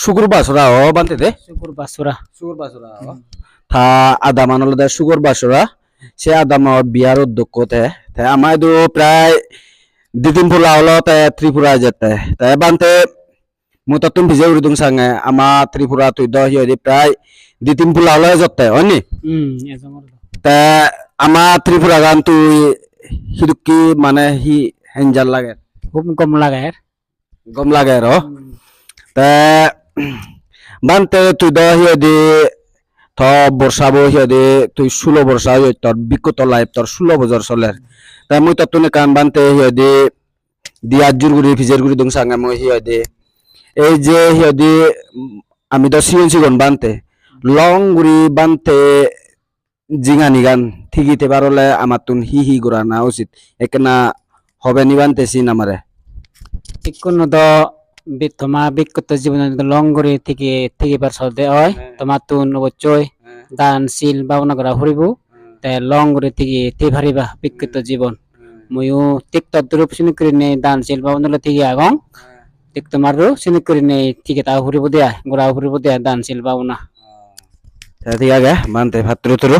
sugur basura o bante de Syukur basura. sugur basura o ta adaman olode sugur basura সে আদামা বিয়ার উদ্যোগ তে তে আমার দু প্রায় দুই তিন ফুলা হলো তে ত্রিপুরা যেতে। তে বানতে মুতাতুন ভিজে উড়িদুং সাঙ্গে আমা ত্রিপুরা তুই দ হিয়দি প্রায় দুই তিন ফুলা হলো যেতে হয়নি. তে আমা ত্রিপুরা গান তুই হিরুকি মানে হি হেঞ্জার লাগে। Hum gom lagar. গম লাগে র তে বানতে তুই দ হিয়দি থ বর্ষা বো হিয়দি তুই ষোলো বর্ষা হই তোর বিকত লাইফ তোর ষোলো বছর চলে। তে মুই তোর তুনে কান বানতে হিয়দি দিয়া জুরগুড়ি ফিজের গুড়ি দং সাঙ্গা মই হিয়দি এই যে হিয়দি উম, আমি তো সিগন সিগন বানতে। লং গুড়ি বানতে জিঙানি গান ঠিকিতে পারলে আমার তুন হি হি গুড়া না উচিত। একেনা হবে নি বানতেছি Bit toma bikut জীবন লঙ্গরি থেকে থেকে বার সদে হয়। তোমার তুন অবশ্যই দান শিল ভাবনা করা ফুরিব তে লঙ্গরি থেকে তে ভারিবা বিকৃত জীবন। ময়ও তিক তদ্রুপ সিনি করি নেই দান শিল ভাবনা থেকে আগং। তিক তোমার সিনি করি নেই ঠিক তা ফুরিব দিয়া গোড়া ফুরিব দিয়া দান শিল ভাবনা আছে বানতে ভাত্র তুরো